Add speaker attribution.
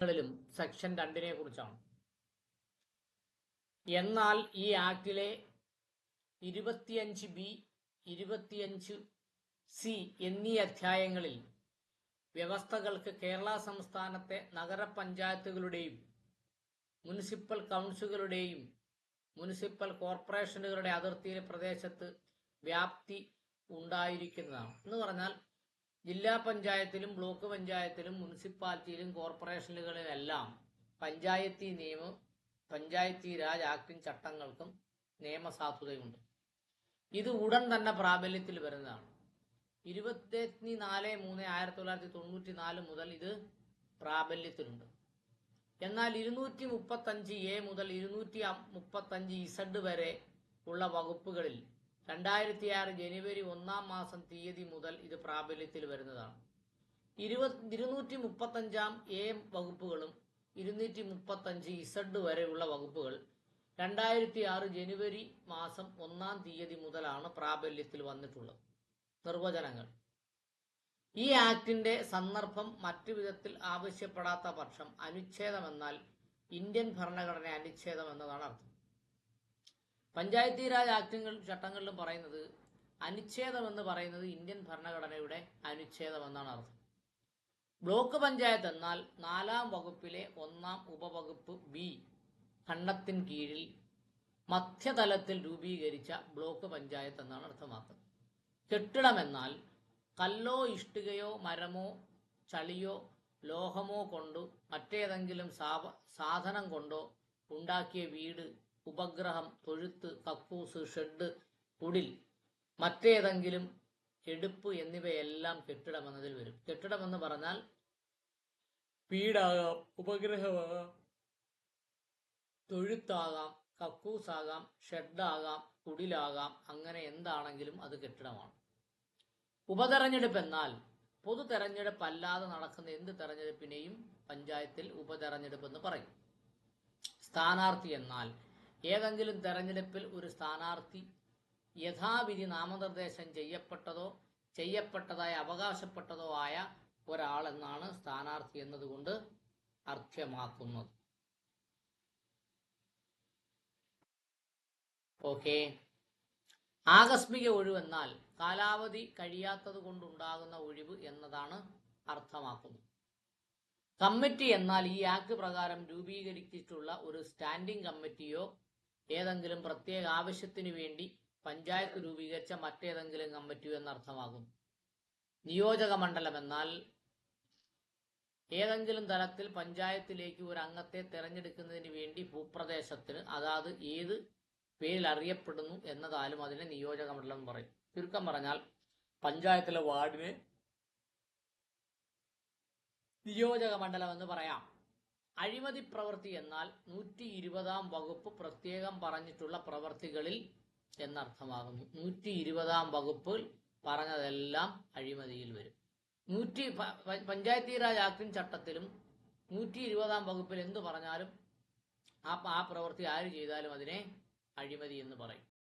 Speaker 1: ങ്ങളിലും സെക്ഷൻ രണ്ടിനെ കുറിച്ചാണ്. എന്നാൽ ഈ ആക്ടിലെ ഇരുപത്തിയഞ്ച് ബി ഇരുപത്തിയഞ്ച് സി എന്നീ അധ്യായങ്ങളിൽ വ്യവസ്ഥകൾക്ക് കേരള സംസ്ഥാനത്തെ നഗരപഞ്ചായത്തുകളുടെയും മുനിസിപ്പൽ കൗൺസിലുകളുടെയും മുനിസിപ്പൽ കോർപ്പറേഷനുകളുടെ അതിർത്തിയിലെ പ്രദേശത്ത് വ്യാപ്തി ഉണ്ടായിരിക്കുന്നതാണ്. എന്ന് പറഞ്ഞാൽ ജില്ലാ പഞ്ചായത്തിലും ബ്ലോക്ക് പഞ്ചായത്തിലും മുനിസിപ്പാലിറ്റിയിലും കോർപ്പറേഷനുകളിലെല്ലാം പഞ്ചായത്തി നിയമം പഞ്ചായത്തി രാജ് ആക്ടും ചട്ടങ്ങൾക്കും നിയമസാധുതയുണ്ട് ഇത് ഉടൻ തന്നെ പ്രാബല്യത്തിൽ വരുന്നതാണ്. ഇരുപത്തി നാല് മൂന്ന് ആയിരത്തി തൊള്ളായിരത്തി തൊണ്ണൂറ്റി നാല് മുതൽ ഇത് പ്രാബല്യത്തിലുണ്ട്. എന്നാൽ ഇരുന്നൂറ്റി മുപ്പത്തഞ്ച് എ മുതൽ ഇരുന്നൂറ്റി മുപ്പത്തഞ്ച് ഇസഡ് വരെ ഉള്ള വകുപ്പുകളിൽ രണ്ടായിരത്തി ആറ് ജനുവരി ഒന്നാം മാസം തീയതി മുതൽ ഇത് പ്രാബല്യത്തിൽ വരുന്നതാണ്. ഇരുപത് ഇരുന്നൂറ്റി മുപ്പത്തഞ്ചാം എ വകുപ്പുകളും ഇരുന്നൂറ്റി മുപ്പത്തഞ്ച് ഇസഡ് വരെയുള്ള വകുപ്പുകൾ രണ്ടായിരത്തി ആറ് ജനുവരി മാസം ഒന്നാം തീയതി മുതലാണ് പ്രാബല്യത്തിൽ വന്നിട്ടുള്ളത്. നിർവചനങ്ങൾ. ഈ ആക്ടിന്റെ സന്ദർഭം മറ്റു വിധത്തിൽ ആവശ്യപ്പെടാത്ത പക്ഷം അനുച്ഛേദമെന്നാൽ ഇന്ത്യൻ ഭരണഘടന അനുച്ഛേദം എന്നതാണ് അർത്ഥം. പഞ്ചായത്തി രാജ് ആക്ടുകൾ ചട്ടങ്ങളിലും പറയുന്നത് അനുച്ഛേദം എന്ന് പറയുന്നത് ഇന്ത്യൻ ഭരണഘടനയുടെ അനുച്ഛേദം എന്നാണ് അർത്ഥം. ബ്ലോക്ക് പഞ്ചായത്ത് എന്നാൽ നാലാം വകുപ്പിലെ ഒന്നാം ഉപവകുപ്പ് ബി ഖണ്ഡത്തിൻ കീഴിൽ മധ്യതലത്തിൽ രൂപീകരിച്ച ബ്ലോക്ക് പഞ്ചായത്ത് എന്നാണ് അർത്ഥമാക്കുന്നത്. കെട്ടിടം എന്നാൽ കല്ലോ ഇഷ്ടികയോ മരമോ ചളിയോ ലോഹമോ കൊണ്ടു മറ്റേതെങ്കിലും സാധനം കൊണ്ടോ ഉണ്ടാക്കിയ വീട് ഉപഗ്രഹം തൊഴുത്ത് കക്കൂസ് ഷെഡ് കുടിൽ മറ്റേതെങ്കിലും എടുപ്പ് എന്നിവയെല്ലാം കെട്ടിടം എന്നതിൽ വരും. കെട്ടിടം എന്ന് പറഞ്ഞാൽ വീടാകാം ഉപഗ്രഹമാകാം തൊഴുത്താകാം കക്കൂസാകാം ഷെഡാകാം കുടിലാകാം അങ്ങനെ എന്താണെങ്കിലും അത് കെട്ടിടമാണ്. ഉപതെരഞ്ഞെടുപ്പ് എന്നാൽ പൊതു തെരഞ്ഞെടുപ്പ് അല്ലാതെ നടക്കുന്ന എന്ത് തെരഞ്ഞെടുപ്പിനെയും പഞ്ചായത്തിൽ ഉപതെരഞ്ഞെടുപ്പ് എന്ന് പറയും. സ്ഥാനാർത്ഥി എന്നാൽ ഏതെങ്കിലും തെരഞ്ഞെടുപ്പിൽ ഒരു സ്ഥാനാർത്ഥി യഥാവിധി നാമനിർദ്ദേശം ചെയ്യപ്പെട്ടതോ ചെയ്യപ്പെട്ടതായി അവകാശപ്പെട്ടതോ ആയ ഒരാളെന്നാണ് സ്ഥാനാർത്ഥി എന്നതുകൊണ്ട് അർത്ഥമാക്കുന്നത് ഓക്കെ. ആകസ്മിക ഒഴിവ് എന്നാൽ കാലാവധി കഴിയാത്തത് കൊണ്ടുണ്ടാകുന്ന ഒഴിവ് എന്നതാണ് അർത്ഥമാക്കുന്നത്. കമ്മിറ്റി എന്നാൽ ഈ ആക്ട് പ്രകാരം രൂപീകരിച്ചിട്ടുള്ള ഒരു സ്റ്റാൻഡിംഗ് കമ്മിറ്റിയോ ഏതെങ്കിലും പ്രത്യേക ആവശ്യത്തിനു വേണ്ടി പഞ്ചായത്ത് രൂപീകരിച്ച മറ്റേതെങ്കിലും കമ്മിറ്റി എന്നർത്ഥമാകുന്നു. നിയോജക മണ്ഡലം എന്നാൽ ഏതെങ്കിലും തലത്തിൽ പഞ്ചായത്തിലേക്ക് ഒരു അംഗത്തെ തെരഞ്ഞെടുക്കുന്നതിന് വേണ്ടി ഭൂപ്രദേശത്തിന് അതാത് ഏത് പേരിൽ അറിയപ്പെടുന്നു എന്നതാലും അതിനെ നിയോജക മണ്ഡലം പറയും. ചുരുക്കം പറഞ്ഞാൽ പഞ്ചായത്തിലെ വാർഡിനെ നിയോജക മണ്ഡലം എന്ന് പറയാം. അഴിമതി പ്രവൃത്തി എന്നാൽ നൂറ്റി ഇരുപതാം വകുപ്പ് പ്രത്യേകം പറഞ്ഞിട്ടുള്ള പ്രവർത്തികളിൽ എന്നർത്ഥമാകുന്നു. നൂറ്റി ഇരുപതാം വകുപ്പിൽ പറഞ്ഞതെല്ലാം അഴിമതിയിൽ വരും. നൂറ്റി പഞ്ചായത്തി രാജ് ആക്ടിൻ ചട്ടത്തിലും നൂറ്റി ഇരുപതാം വകുപ്പിൽ എന്തു പറഞ്ഞാലും ആ ആ പ്രവൃത്തി ആര് ചെയ്താലും അതിനെ അഴിമതി എന്ന് പറയും.